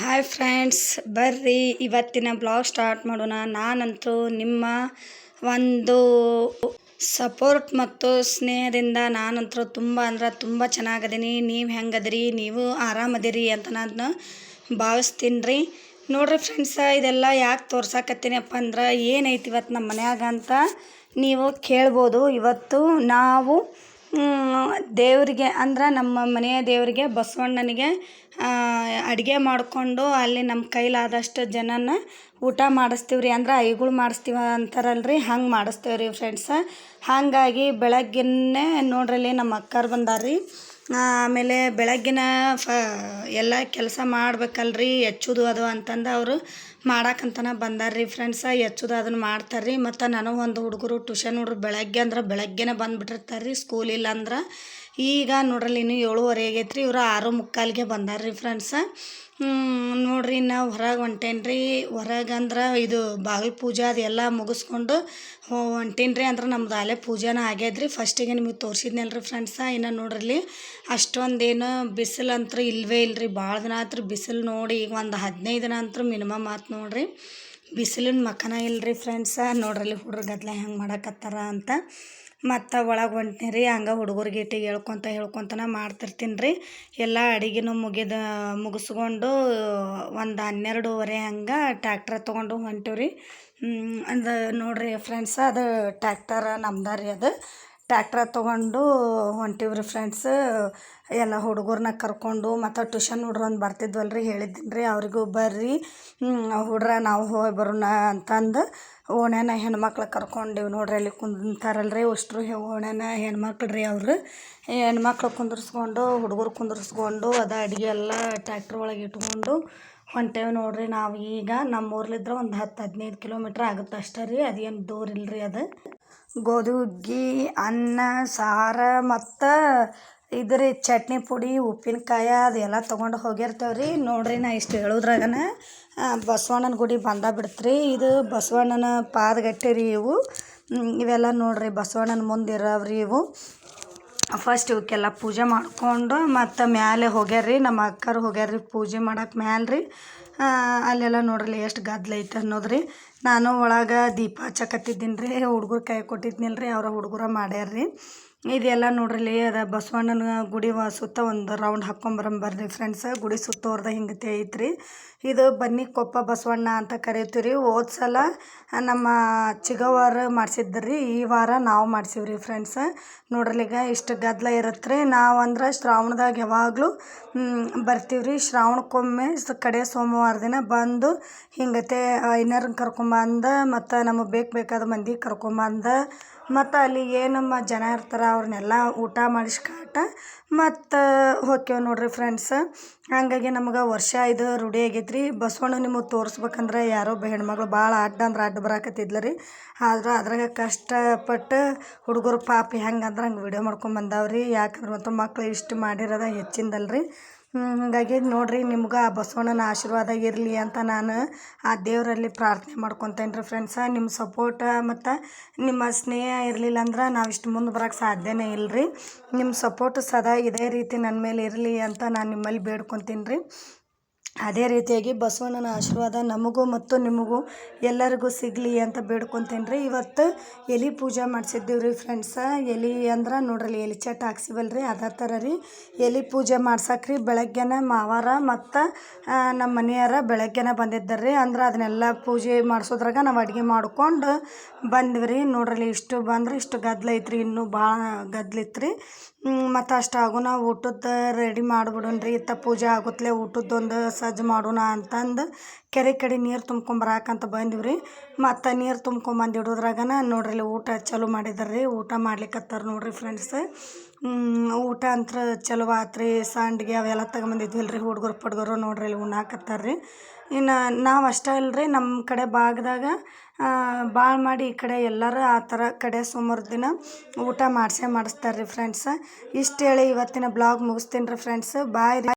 Hi friends ಬರ್ರಿ. ಇವತ್ತಿನ blog start ಮಾಡೋಣ. ನಾನಂತೂ ನಿಮ್ಮ ಒಂದು ಸಪೋರ್ಟ್ ಮತ್ತು ಸ್ನೇಹದಿಂದ ನಾನಂತೂ ತುಂಬ ಅಂದ್ರೆ ತುಂಬ ಚೆನ್ನಾಗದೀನಿ. ನೀವು ಹೆಂಗದಿರಿ? ನೀವು ಆರಾಮದಿರಿ ಅಂತ ನಾನು ಭಾವಿಸ್ತೀನಿ ರೀ ನೋಡ್ರಿ ಫ್ರೆಂಡ್ಸ ಇದೆಲ್ಲ ಯಾಕೆ ತೋರ್ಸಾಕತ್ತೀನಪ್ಪ ಅಂದ್ರೆ ಏನೈತಿ ಇವತ್ತು ನಮ್ಮ ಮನ್ಯಾಗ ಅಂತ ನೀವು ಕೇಳ್ಬೋದು. ಇವತ್ತು ನಾವು ದೇವರಿಗೆ ಅಂದ್ರೆ ನಮ್ಮ ಮನೆಯ ದೇವರಿಗೆ, ಬಸವಣ್ಣನಿಗೆ ಅಡುಗೆ ಮಾಡಿಕೊಂಡು ಅಲ್ಲಿ ನಮ್ಮ ಕೈಲಾದಷ್ಟು ಜನನ ಊಟ ಮಾಡಿಸ್ತೀವಿ ರೀ ಅಂದ್ರೆ ಐಗಳು ಮಾಡಿಸ್ತೀವಿ ಅಂತಾರಲ್ಲ ರೀ ಹಂಗೆ ಮಾಡಿಸ್ತೇವೆ ರೀ ಫ್ರೆಂಡ್ಸ ಹಾಗಾಗಿ ಬೆಳಗ್ಗೆನೇ ನೋಡ್ರಲ್ಲಿ ನಮ್ಮ ಅಕ್ಕಾರು ಬಂದಾರ ರೀ ಆಮೇಲೆ ಬೆಳಗ್ಗಿನ ಫ ಎಲ್ಲ ಕೆಲಸ ಮಾಡ್ಬೇಕಲ್ರಿ, ಹೆಚ್ಚುದು ಅದು ಅಂತಂದು ಅವರು ಮಾಡಕ್ಕಂತನ ಬಂದಾರ ರೀ ಫ್ರೆಂಡ್ಸ ಹೆಚ್ಚುದು ಅದನ್ನು ಮಾಡ್ತಾರೆ ರೀ ಮತ್ತು ನನಗೆ ಒಂದು ಹುಡುಗರು ಟ್ಯೂಷನ್ ಹುಡ್ರು ಬೆಳಗ್ಗೆ ಅಂದ್ರೆ ಬೆಳಗ್ಗೆನೇ ಬಂದುಬಿಟ್ಟಿರ್ತಾರೆ ರೀ ಸ್ಕೂಲ್ ಇಲ್ಲ ಅಂದ್ರೆ ಈಗ ನೋಡ್ರಲ್ಲಿ ಇನ್ನೂ ಏಳುವರೆ ಆಗೈತೆ ರೀ ಇವರು ಆರು ಮುಕ್ಕಾಲಿಗೆ ಬಂದಾರ ರೀ ಫ್ರೆಂಡ್ಸ ನೋಡ್ರಿ ನಾವು ಹೊರಗೆ ಹೊಂಟೇನಿ ರೀ ಹೊರಗೆ ಅಂದ್ರೆ ಇದು ಬಾಗಿಲು ಪೂಜೆ ಅದೆಲ್ಲ ಮುಗಿಸ್ಕೊಂಡು ಹೊಂಟೀನಿ ರೀ ಅಂದ್ರೆ ನಮ್ದು ಅಲ್ಲೇ ಪೂಜೆನ ಆಗ್ಯದ ರೀ ಫಸ್ಟಿಗೆ ನಿಮಗೆ ತೋರಿಸಿದ್ನಲ್ಲ ರೀ ಫ್ರೆಂಡ್ಸ ಇನ್ನು ನೋಡ್ರಲ್ಲಿ ಅಷ್ಟೊಂದೇನು ಬಿಸಿಲು ಅಂತೂ ಇಲ್ಲವೇ ಇಲ್ಲ ರೀ ಭಾಳ ದಿನ ಆತ್ರಿ ಬಿಸಿಲು ನೋಡಿ ಈಗ ಒಂದು ಹದಿನೈದು ದಿನ ಅಂತೂ ಮಿನಿಮಮ್ ಆತು ನೋಡ್ರಿ. ಬಿಸಿಲಿನ ಮಕ್ಕನ ಇಲ್ರಿ ಫ್ರೆಂಡ್ಸ ನೋಡ್ರಲ್ಲಿ ಹುಡ್ರು ಗದ್ಲ ಹೆಂಗೆ ಮಾಡಕತ್ತಾರ ಅಂತ. ಮತ್ತು ಒಳಗೆ ಹೊಂಟ್ನಿ ರೀ ಹಂಗೆ ಹುಡುಗರಿಗೆ ಇಟ್ಟು ಹೇಳ್ಕೊತ ಹೇಳ್ಕೊತನ ಮಾಡ್ತಿರ್ತೀನಿ ರೀ. ಎಲ್ಲ ಅಡಿಗೆನೂ ಮುಗಿದ, ಮುಗಿಸ್ಕೊಂಡು ಒಂದು ಹನ್ನೆರಡುವರೆ ಹಂಗೆ ಟ್ಯಾಕ್ಟ್ರ ತೊಗೊಂಡು ಹೊಂಟೀವಿ ರೀ ಅದು ನೋಡಿರಿ ಫ್ರೆಂಡ್ಸ್, ಅದು ಟ್ಯಾಕ್ಟರ್ ನಮ್ದು ರೀ ಅದು. ಟ್ಯಾಕ್ಟ್ರ ತೊಗೊಂಡು ಹೊಂಟೀವಿ ರೀ ಫ್ರೆಂಡ್ಸ ಎಲ್ಲ ಹುಡುಗರನ್ನ ಕರ್ಕೊಂಡು ಮತ್ತು ಟ್ಯೂಷನ್ ಹುಡ್ರು ಒಂದು ಬರ್ತಿದ್ವಲ್ಲ ರೀ ಹೇಳಿದ್ದೀನಿ ರೀ, ಅವರಿಗೂ ಬರ್ರಿ. ಹುಡ್ರ ನಾವು ಹೋಗಿ ಬರೋಣ ಅಂತಂದು ಓಣ್ಯಾನ ಹೆಣ್ಮಕ್ಳು ಕರ್ಕೊಂಡೀವಿ ನೋಡ್ರಿ, ಅಲ್ಲಿ ಕುಂತಾರಲ್ಲ ರೀ ಅಷ್ಟರು ಓಣ್ಯಾನ ಹೆಣ್ಮಕ್ಳು ರೀ ಅವರು. ಹೆಣ್ಮಕ್ಳು ಕುಂದರ್ಸ್ಕೊಂಡು, ಹುಡುಗರು ಕುಂದರ್ಸ್ಕೊಂಡು, ಅದು ಅಡುಗೆ ಎಲ್ಲ ಟ್ಯಾಕ್ಟ್ರ್ ಒಳಗೆ ಇಟ್ಕೊಂಡು ಹೊಂಟೇವು ನೋಡ್ರಿ ನಾವು ಈಗ ನಮ್ಮ ಊರ್ಲಿದ್ರೆ ಒಂದು ಹತ್ತು ಹದಿನೈದು ಕಿಲೋಮೀಟ್ರ್ ಆಗುತ್ತೆ ಅಷ್ಟೇ ರೀ, ಅದೇನು ದೂರ ಇಲ್ಲ ರೀ ಅದು. ಗೋಧಿ ಅನ್ನ, ಸಾರು ಮತ್ತು ಇದ್ರ ಚಟ್ನಿ ಪುಡಿ, ಉಪ್ಪಿನಕಾಯಿ ಅದೆಲ್ಲ ತೊಗೊಂಡು ಹೋಗಿರ್ತೇವೆ ರೀ ನೋಡಿರಿ ನಾ ಇಷ್ಟು ಹೇಳೋದ್ರಾಗನ ಬಸವಣ್ಣನ ಗುಡಿ ಬಂದ ಬಿಡ್ತ್ರಿ. ಇದು ಬಸವಣ್ಣನ ಪಾದಗಟ್ಟೆ ರೀ ಇವು ಇವೆಲ್ಲ ನೋಡಿರಿ ಬಸವಣ್ಣನ ಮುಂದೆ ಇರೋವ್ರಿ ಇವು. ಫಸ್ಟ್ ಇವಕ್ಕೆಲ್ಲ ಪೂಜೆ ಮಾಡಿಕೊಂಡು ಮತ್ತು ಮ್ಯಾಲೆ ಹೋಗ್ಯಾರ ನಮ್ಮ ಅಕ್ಕರು ಹೋಗ್ಯಾರ ಪೂಜೆ ಮಾಡಕ್ಕೆ ಮ್ಯಾಲೆ ರೀ ಅಲ್ಲೆಲ್ಲ ನೋಡ್ರಿ ಎಷ್ಟು ಗದ್ದಲ ಐತೆ ಅನ್ನೋದು ನಾನು ಒಳಗೆ ದೀಪ ಹಚ್ಚಕತ್ತಿದ್ದೀನಿ ರೀ ಹುಡ್ಗರು ಕೈ ಕೊಟ್ಟಿದ್ನಿಲ್ಲ ರೀ ಅವರ ಹುಡುಗರ ಮಾಡ್ಯಾರ ರೀ ಇದೆಲ್ಲ ನೋಡ್ರಿ ಅದ ಬಸವಣ್ಣನ ಗುಡಿ ಸುತ್ತ ಒಂದು ರೌಂಡ್ ಹಾಕ್ಕೊಂಬರಂಬರ್ರಿ ಫ್ರೆಂಡ್ಸ್ ಗುಡಿ ಸುತ್ತೋರ್ದ ಹಿಂಗತೆ ಐತ್ರಿ. ಇದು ಬನ್ನಿ ಕೊಪ್ಪ ಬಸವಣ್ಣ ಅಂತ ಕರಿತೀವಿ ಹೋದ ಸಲ ನಮ್ಮ ಚಿಗವಾರ ಮಾಡ್ಸಿದ್ರಿ. ಈ ವಾರ ನಾವು ಮಾಡ್ಸೀವಿ ಫ್ರೆಂಡ್ಸ್ ಈಗ ಇಷ್ಟು ಗದ್ದಲ ಇರುತ್ತೆ ರೀ ನಾವು ಅಂದ್ರೆ ಶ್ರಾವಣದಾಗ ಯಾವಾಗಲೂ ಬರ್ತೀವಿ ರೀ ಶ್ರಾವಣಕ್ಕೊಮ್ಮೆ ಕಡೆ ಸೋಮವಾರ ದಿನ ಬಂದು ಹಿಂಗತೆ ಐನರ್ನ ಕರ್ಕೊಂಬಂದ ಮತ್ತು ನಮಗೆ ಬೇಕು ಬೇಕಾದ ಮಂದಿ ಕರ್ಕೊಂಬಂದ ಮತ್ತು ಅಲ್ಲಿ ಏನಮ್ಮ ಜನ ಇರ್ತಾರೆ ಅವ್ರನ್ನೆಲ್ಲ ಊಟ ಮಾಡಿಸ್ಕಾಟ ಮತ್ತು ಹೋಕ್ಕೇವೆ ನೋಡಿರಿ ಫ್ರೆಂಡ್ಸ ಹಾಗಾಗಿ ನಮ್ಗೆ ವರ್ಷ ಇದು ರೂಢಿ ಆಗೈತೆ ರೀ ಬಸವಣ್ಣ ನಿಮಗೆ ತೋರಿಸ್ಬೇಕಂದ್ರೆ ಯಾರೋ ಹೆಣ್ಮಗಳು ಭಾಳ ಅಡ್ಡ ಅಂದ್ರೆ ಅಡ್ಡ ಬರಾಕತ್ತಿದ್ಲು ರೀ. ಆದರೂ ಅದ್ರಾಗ ಕಷ್ಟಪಟ್ಟು ಹುಡುಗರು ಪಾಪ ಹೆಂಗಂದ್ರೆ ಹಂಗೆ ವಿಡಿಯೋ ಮಾಡ್ಕೊಂಡು ಬಂದಾವ್ರಿ. ಯಾಕಂದ್ರೆ ಮತ್ತು ಮಕ್ಳು ಇಷ್ಟು ಮಾಡಿರೋದ ಹೆಚ್ಚಿಂದಲ್ಲ ರೀ ಹಾಗಾಗಿ ನೋಡಿರಿ, ನಿಮ್ಗೆ ಆ ಬಸವಣ್ಣನ ಆಶೀರ್ವಾದ ಇರಲಿ ಅಂತ ನಾನು ಆ ದೇವರಲ್ಲಿ ಪ್ರಾರ್ಥನೆ ಮಾಡ್ಕೊತೇನೆ ರೀ ಫ್ರೆಂಡ್ಸ ನಿಮ್ಮ ಸಪೋರ್ಟ ಮತ್ತು ನಿಮ್ಮ ಸ್ನೇಹ ಇರಲಿಲ್ಲ ಅಂದ್ರೆ ನಾವು ಇಷ್ಟು ಮುಂದೆ ಬರೋಕ್ಕೆ ಸಾಧ್ಯನೇ ಇಲ್ಲ ರೀ ನಿಮ್ಮ ಸಪೋರ್ಟ್ ಸದಾ ಇದೇ ರೀತಿ ನನ್ನ ಮೇಲೆ ಇರಲಿ ಅಂತ ನಾನು ನಿಮ್ಮಲ್ಲಿ ಬೇಡ್ಕೊತೀನಿ ರೀ. ಅದೇ ರೀತಿಯಾಗಿ ಬಸವಣ್ಣನ ಆಶೀರ್ವಾದ ನಮಗೂ ಮತ್ತು ನಿಮಗೂ ಎಲ್ಲರಿಗೂ ಸಿಗಲಿ ಅಂತ ಬೇಡ್ಕೊತೇನೆ ರೀ ಇವತ್ತು ಎಲೆ ಪೂಜೆ ಮಾಡ್ಸಿದ್ದೀವಿ ರೀ ಫ್ರೆಂಡ್ಸ ಎಲೆ ಅಂದ್ರೆ ನೋಡ್ರಿ ಎಲೆ ಚಟ್ ಹಾಕ್ಸಿವಲ್ಲ ರೀ ಅದೇ ಥರ ರೀ. ಎಲೆ ಪೂಜೆ ಮಾಡ್ಸಕ್ಕೆ ರೀ ಬೆಳಗ್ಗೆನೇ ಮಾವಾರ ಮತ್ತು ನಮ್ಮ ಮನೆಯವ್ರ ಬೆಳಗ್ಗೆನೇ ಬಂದಿದ್ದಾರೆ. ರೀ ಅಂದ್ರೆ ಅದನ್ನೆಲ್ಲ ಪೂಜೆ ಮಾಡಿಸೋದ್ರಾಗ ನಾವು ಅಡುಗೆ ಮಾಡ್ಕೊಂಡು ಬಂದ್ವಿ ರೀ. ನೋಡ್ರಿ ಇಷ್ಟು ಬಂದ್ರೆ ಇಷ್ಟು ಗದ್ದಲ ಐತ್ರಿ, ಇನ್ನೂ ಭಾಳ ಗದ್ದಲಿತ್ತು ರೀ ಮತ್ತು ಅಷ್ಟು ಆಗುನ ಊಟದ ರೆಡಿ ಮಾಡ್ಬಿಡೋಣ ರೀ ಇತ್ತ ಪೂಜೆ ಆಗುತ್ತಲೇ ಊಟದ್ದೊಂದು ಸಜ್ಜು ಮಾಡೋಣ ಅಂತಂದು ಕೆರೆ ಕಡೆ ನೀರು ತುಂಬ್ಕೊಂಬರಾಕಂತ ಬಂದಿವಿ ರೀ ಮತ್ತು ನೀರು ತುಂಬ್ಕೊಂಬಂದು ಇಡೋದ್ರಾಗನ ನೋಡ್ರಿ ಊಟ ಚಾಲು ಮಾಡಿದಾರೆ ರೀ ಊಟ ಮಾಡ್ಲಿಕ್ಕತ್ತಾರ ನೋಡ್ರಿ ಫ್ರೆಂಡ್ಸ ಊಟ ಅಂತ್ರ ಚಲೋ ಆತು ರೀ ಸಂಡ್ಗೆ ಅವೆಲ್ಲ ತಗೊಂಬಂದಿದ್ವಿಲ್ಲ ರೀ ಹುಡುಗರು ಪಡ್ಗರು ನೋಡ್ರಿ ಇಲ್ಲಿ ಉಣ್ಣಾಕತ್ತಾರ್ ರೀ ಇನ್ನು ನಾವು ಅಷ್ಟೇ ಅಲ್ಲ ರೀ ನಮ್ಮ ಕಡೆ ಭಾಗದಾಗ ಭಾಳ ಮಾಡಿ ಈ ಕಡೆ ಎಲ್ಲರೂ ಆ ಥರ ಕಡೆ ಸುಮಾರು ದಿನ ಊಟ ಮಾಡಿಸೇ ಮಾಡಿಸ್ತಾರೆ ರೀ ಫ್ರೆಂಡ್ಸ್ ಇಷ್ಟು ಹೇಳಿ ಇವತ್ತಿನ ಬ್ಲಾಗ್ ಮುಗಿಸ್ತೀನಿ ರೀ ಫ್ರೆಂಡ್ಸ್ ಬಾಯ್ ರೀ.